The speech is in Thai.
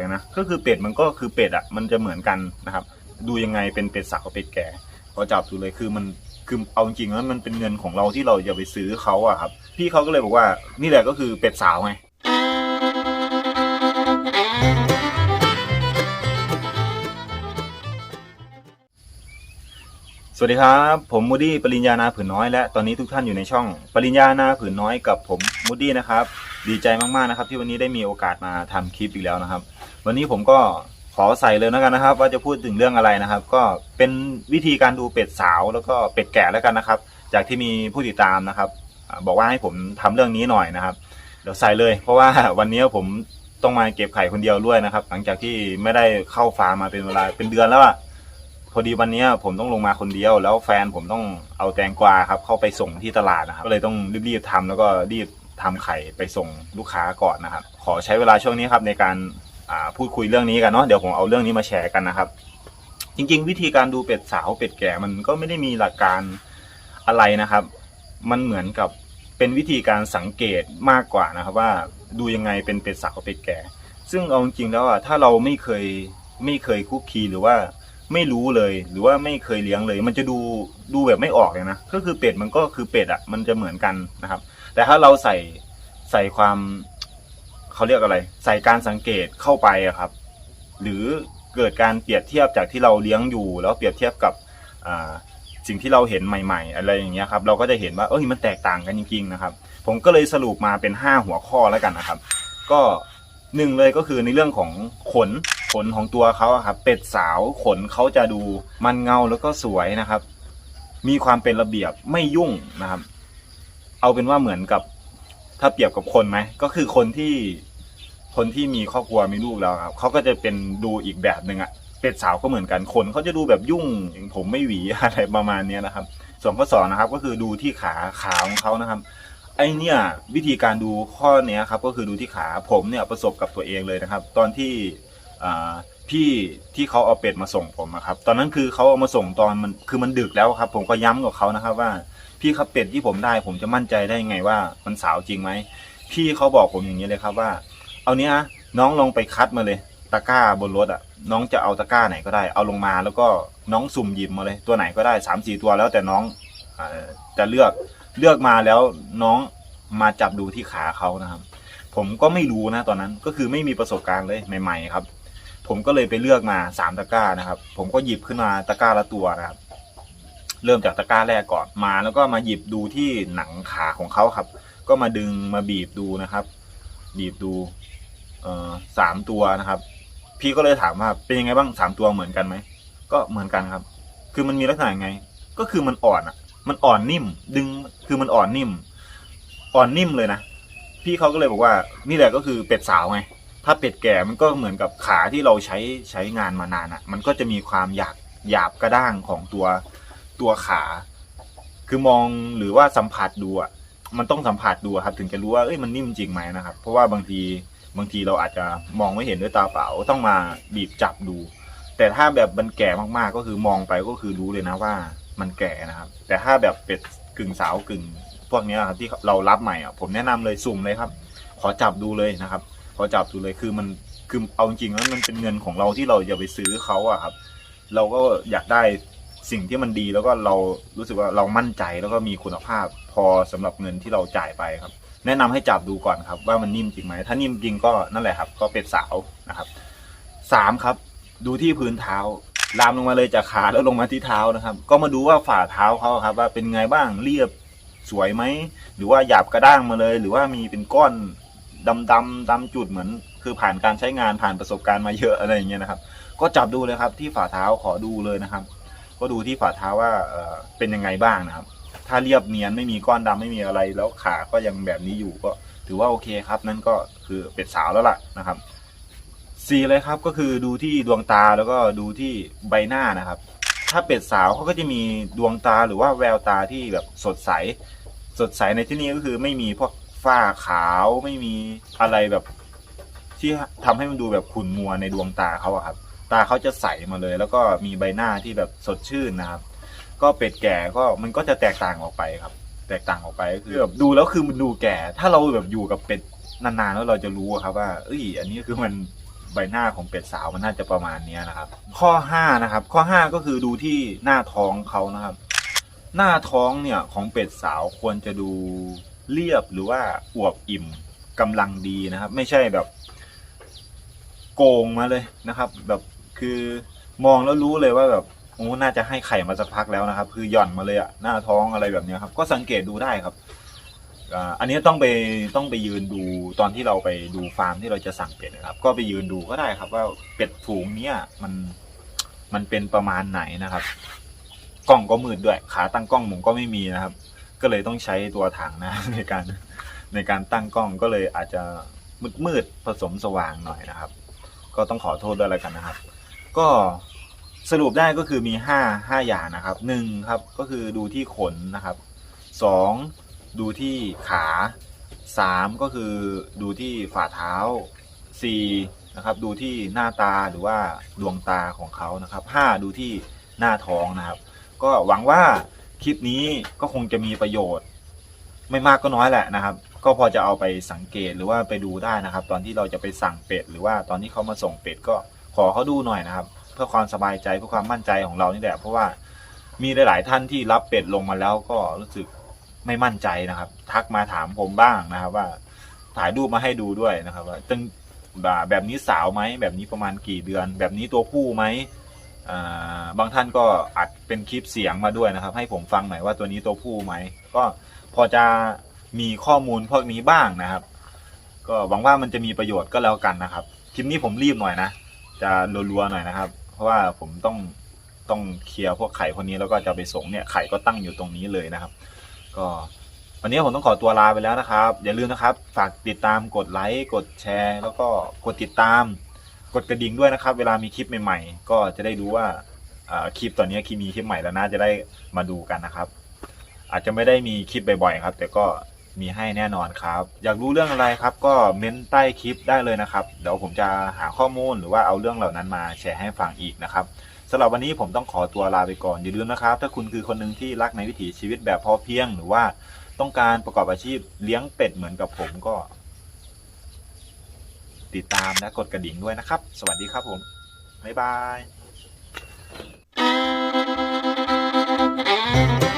เลยนะก็คือเป็ดมันก็คือเป็ดอะมันจะเหมือนกันนะครับ ดูยังไงเป็นเป็ดสาวเป็ดแก่พอจับดูเลยคือมันคือเอาจริงแล้วมันเป็นเงินของเราที่เราจะไปซื้อเขาอะครับ พี่เขาก็เลยบอกว่านี่แหละก็คือเป็ดสาวไงสวัสดีครับ ผมมูดี้ปริญญานาผืนน้อยและตอนนี้ทุกท่านอยู่ในช่อง ปริญญานาผืนน้อยกับผมมูดี้นะครับ ดีใจมากๆนะครับ ที่วันนี้ได้มีโอกาสมาทำคลิปอีกแล้วนะครับ วันนี้ผมก็ขอใส่เลยแล้วกันนะครับ ว่าจะพูดถึงเรื่องอะไรนะครับ ก็เป็นวิธีการดูเป็ดสาวแล้วก็เป็ดแก่แล้วกันนะครับ จากที่มีผู้ติดตามนะครับ บอกว่าให้ผมทำเรื่องนี้หน่อยนะครับ เดี๋ยวใส่เลย เพราะว่าวันนี้ผมต้องมาเก็บไข่คนเดียวด้วยนะครับ หลังจากที่ไม่ได้เข้าฟาร์มมาเป็นเวลาเป็นเดือนแล้วอะพอดีวันนี้ผมต้องลงมาคนเดียว แล้วแฟนผมต้องเอาแตงกวาครับเข้าไปส่งที่ตลาดนะครับก็เลยต้องรีบๆทำแล้วก็รีบ ทำไข่ไปส่งลูกค้าก่อนนะครับ ขอใช้เวลาช่วงนี้ครับในการพูดคุยเรื่องนี้กันเนาะเดี๋ยวผมเอาเรื่องนี้มาแชร์กันนะครับ จริง ๆ วิธีการดูเป็ดสาวเป็ดแก่มันก็ไม่ได้มีหลักการอะไรนะครับ มันเหมือนกับเป็นวิธีการสังเกตมากกว่านะครับ ว่าดูยังไงเป็นเป็ดสาวเป็ดแก่ ซึ่งเอาจริงแล้วอะถ้าเราไม่เคยไม่เคยคุกคีหรือว่าไม่รู้เลยหรือว่าไม่เคยเลี้ยงเลย มันจะดูดูแบบไม่ออกเลยนะก็คือเป็ดมันก็คือเป็ดอะมันจะเหมือนกันนะครับ แต่ถ้าเราใส่ใส่ความเขาเรียกอะไร ใส่การสังเกตเข้าไปอะครับ หรือเกิดการเปรียบเทียบจากที่เราเลี้ยงอยู่ แล้วเปรียบเทียบกับสิ่งที่เราเห็นใหม่ ๆ อะไรอย่างเงี้ยครับเราก็จะเห็นว่าเอ้ยมันแตกต่างกันจริงๆนะครับ ผมก็เลยสรุปมาเป็น 5 หัวข้อแล้วกันนะครับ ก็หนึ่งเลยก็คือในเรื่องของขนขนของตัวเขาครับเป็ดสาวขนเขาจะดูมันเงาแล้วก็สวยนะครับ มีความเป็นระเบียบไม่ยุ่งนะครับ เอาเป็นว่าเหมือนกับ ถ้าเปรียบกับคนไหมก็คือคนที่คนที่มีครอบครัวมีลูกแล้วครับเขาก็จะเป็นดูอีกแบบหนึ่งอะเป็ดสาวก็เหมือนกันขนเขาจะดูแบบยุ่งอย่างผมไม่หวีอะไรประมาณเนี้ยนะครับส่วนข้อสองนะครับ ก็คือดูที่ขาขาของเขานะครับไอเนี่ยวิธีการดูข้อเนี้ยครับ ก็คือดูที่ขาผมเนี่ยประสบกับตัวเองเลยนะครับ ตอนที่อ่าพี่ที่เขาเอาเป็ดมาส่งผมครับ ตอนนั้นคือเขาเอามาส่งตอนมันคือมันดึกแล้วครับ ผมก็ย้ำกับเขานะครับว่า พี่ครับเป็ดที่ผมได้ ผมจะมั่นใจได้ไงว่ามันสาวจริงไหมพี่เขาบอกผมอย่างนี้เลยครับว่า เอาเนี้ยน้องลองไปคัดมาเลย ตะกร้าบนรถอะ น้องจะเอาตะกร้าไหนก็ได้ เอาลงมาแล้วก็น้องสุ่มหยิบมาเลย ตัวไหนก็ได้สามสี่ตัวแล้วแต่น้องอจะเลือกเลือกมาแล้วน้องมาจับดูที่ขาเขานะครับ ผมก็ไม่รู้นะตอนนั้นก็คือไม่มีประสบการณ์เลยใหม่ ๆ ครับ ผมก็เลยไปเลือกมาสามตะกร้านะครับ ผมก็หยิบขึ้นมาตะกร้าละตัวนะครับ เริ่มจากตะกร้าแรกก่อนมาแล้วก็มาหยิบดูที่หนังขาของเขาครับ ก็มาดึงมาบีบดูนะครับ บีบดูเอ่อสามตัวนะครับ พี่ก็เลยถามว่าเป็นยังไงบ้างสามตัวเหมือนกันไหมก็เหมือนกันครับ คือมันมีลักษณะยังไง ก็คือมันอ่อนอะ มันอ่อนนิ่ม ดึงคือมันอ่อนนิ่ม อ่อนนิ่มเลยนะพี่เขาก็เลยบอกว่านี่แหละก็คือเป็ดสาวไงถ้าเป็ดแก่มันก็เหมือนกับขาที่เราใช้ใช้งานมานานอะ มันก็จะมีความหยาบหยาบกระด้างของตัว ตัวขา คือมองหรือว่าสัมผัสดูอะมันต้องสัมผัสดูครับ ถึงจะรู้ว่าเอ้ยมันนิ่มจริงไหมนะครับ เพราะว่าบางทีบางทีเราอาจจะมองไม่เห็นด้วยตาเปล่าต้องมาบีบจับดู แต่ถ้าแบบมันแก่มากๆก็คือมองไปก็คือรู้เลยนะว่ามันแก่นะครับ แต่ถ้าแบบเป็ดกึ่งสาวกึ่ง พวกนี้ครับที่เรารับใหม่อะผมแนะนำเลยสุ่มเลยครับ ขอจับดูเลยนะครับขอจับดูเลยคือมันคือเอาจริงๆแล้วมันเป็นเงินของเราที่เราจะไปซื้อเขาอะครับ เราก็อยากได้ สิ่งที่มันดีแล้วก็เรารู้สึกว่าเรามั่นใจแล้วก็มีคุณภาพพอสำหรับเงินที่เราจ่ายไปครับ แนะนำให้จับดูก่อนครับ ว่ามันนิ่มจริงไหมถ้านิ่มจริงก็นั่นแหละครับ ก็เป็นสาวนะครับสามครับ ดูที่พื้นเท้า ลามลงมาเลยจากขาแล้วลงมาที่เท้านะครับ ก็มาดูว่าฝ่าเท้าเขาครับ ว่าเป็นไงบ้างเรียบสวยไหมหรือว่าหยาบกระด้างมาเลย หรือว่ามีเป็นก้อนดำดำดำจุดเหมือน คือผ่านการใช้งานผ่านประสบการณ์มาเยอะอะไรอย่างเงี้ยนะครับ ก็จับดูเลยครับที่ฝ่าเท้าขอดูเลยนะครับ ก็ดูที่ฝ่าเท้าว่าเอ่อเป็นยังไงบ้างนะครับ ถ้าเรียบเนียนไม่มีก้อนดำไม่มีอะไรแล้วขาก็ยังแบบนี้อยู่ก็ถือว่าโอเคครับ นั่นก็คือเป็ดสาวแล้วล่ะนะครับสี่เลยครับก็คือดูที่ดวงตาแล้วก็ดูที่ใบหน้านะครับ ถ้าเป็ดสาวเขาก็จะมีดวงตาหรือว่าแววตาที่แบบสดใส สดใสในที่นี้ก็คือไม่มีพวกฝ้าขาวไม่มีอะไรแบบ ที่ทำให้มันดูแบบขุ่นมัวในดวงตาเขาอะครับ ตาเขาจะใสมาเลย แล้วก็มีใบหน้าที่แบบสดชื่นนะครับ ก็เป็ดแก่ก็มันก็จะแตกต่างออกไปครับ แตกต่างออกไปก็คือแบบดูแล้วคือมันดูแก่ ถ้าเราแบบอยู่กับเป็ดนานๆแล้วเราจะรู้ครับว่าเอ้ย อันนี้คือมันใบหน้าของเป็ดสาวมันน่าจะประมาณนี้นะครับ ข้อห้านะครับ ข้อห้าก็คือดูที่หน้าท้องเขานะครับ หน้าท้องเนี่ยของเป็ดสาวควรจะดูเรียบหรือว่าอวบอิ่มกำลังดีนะครับ ไม่ใช่แบบ โกงมาเลยนะครับ แบบ คือมองแล้วรู้เลยว่าแบบโอ้น่าจะให้ไข่มาสักพักแล้วนะครับ คือหย่อนมาเลยอะหน้าท้องอะไรแบบนี้ครับ ก็สังเกตดูได้ครับอันนี้ต้องไปต้องไปยืนดูตอนที่เราไปดูฟาร์มที่เราจะสั่งเป็ดนะครับ ก็ไปยืนดูก็ได้ครับ ว่าเป็ดฝูงเนี้ยมันมันเป็นประมาณไหนนะครับ กล้องก็มืดด้วย ขาตั้งกล้องผมก็ไม่มีนะครับ ก็เลยต้องใช้ตัวถังนะในการในการตั้งกล้องก็เลยอาจจะมืดมืดผสมสว่างหน่อยนะครับ ก็ต้องขอโทษด้วยแล้วกันนะครับ ก็สรุปได้ก็คือมีห้าห้าอย่างนะครับหนึ่งครับก็คือดูที่ขนนะครับสองดูที่ขาสามก็คือดูที่ฝ่าเท้าสี่นะครับดูที่หน้าตาหรือว่าดวงตาของเขานะครับห้าดูที่หน้าท้องนะครับ ก็หวังว่าคลิปนี้ก็คงจะมีประโยชน์ ไม่มากก็น้อยแหละนะครับ ก็พอจะเอาไปสังเกตหรือว่าไปดูได้นะครับ ตอนที่เราจะไปสั่งเป็ดหรือว่าตอนที่เขามาส่งเป็ดก็ ขอเขาดูหน่อยนะครับ เพื่อความสบายใจเพื่อความมั่นใจของเรานี่แหละเพราะว่ามีหลาย ๆ ท่านที่รับเป็ดลงมาแล้วก็รู้สึกไม่มั่นใจนะครับ ทักมาถามผมบ้างนะครับ ว่าถ่ายรูปมาให้ดูด้วยนะครับ ว่าตึงแบบนี้สาวไหมแบบนี้ประมาณกี่เดือน แบบนี้ตัวผู้ไหมบางท่านก็อัดเป็นคลิปเสียงมาด้วยนะครับ ให้ผมฟังหน่อยว่าตัวนี้ตัวผู้ไหมก็พอจะมีข้อมูลพวกนี้บ้างนะครับ ก็หวังว่ามันจะมีประโยชน์ก็แล้วกันนะครับ คลิปนี้ผมรีบหน่อยนะ จะรัวๆหน่อยนะครับ เพราะว่าผมต้องต้องเคลียร์พวกไข่พวกนี้แล้วก็จะไปส่งเนี่ยไข่ก็ตั้งอยู่ตรงนี้เลยนะครับ ก็วันนี้ผมต้องขอตัวลาไปแล้วนะครับ อย่าลืมนะครับ ฝากติดตามกดไลค์กดแชร์ แล้วก็กดติดตาม กดกระดิ่งด้วยนะครับ เวลามีคลิปใหม่ ๆ ก็จะได้รู้ว่าอ่าคลิปตอนนี้คลิปมีคลิปใหม่แล้วนะจะได้มาดูกันนะครับ อาจจะไม่ได้มีคลิปบ่อยๆครับ แต่ก็ มีให้แน่นอนครับ อยากรู้เรื่องอะไรครับ ก็เม้นใต้คลิปได้เลยนะครับ เดี๋ยวผมจะหาข้อมูลหรือว่าเอาเรื่องเหล่านั้นมาแชร์ให้ฟังอีกนะครับสำหรับวันนี้ผมต้องขอตัวลาไปก่อนอย่าลืมนะครับ ถ้าคุณคือคนหนึ่งที่รักในวิถีชีวิตแบบพอเพียง หรือว่าต้องการประกอบอาชีพเลี้ยงเป็ดเหมือนกับผมก็ ติดตามและกดกระดิ่งด้วยนะครับ สวัสดีครับผมบ๊ายบาย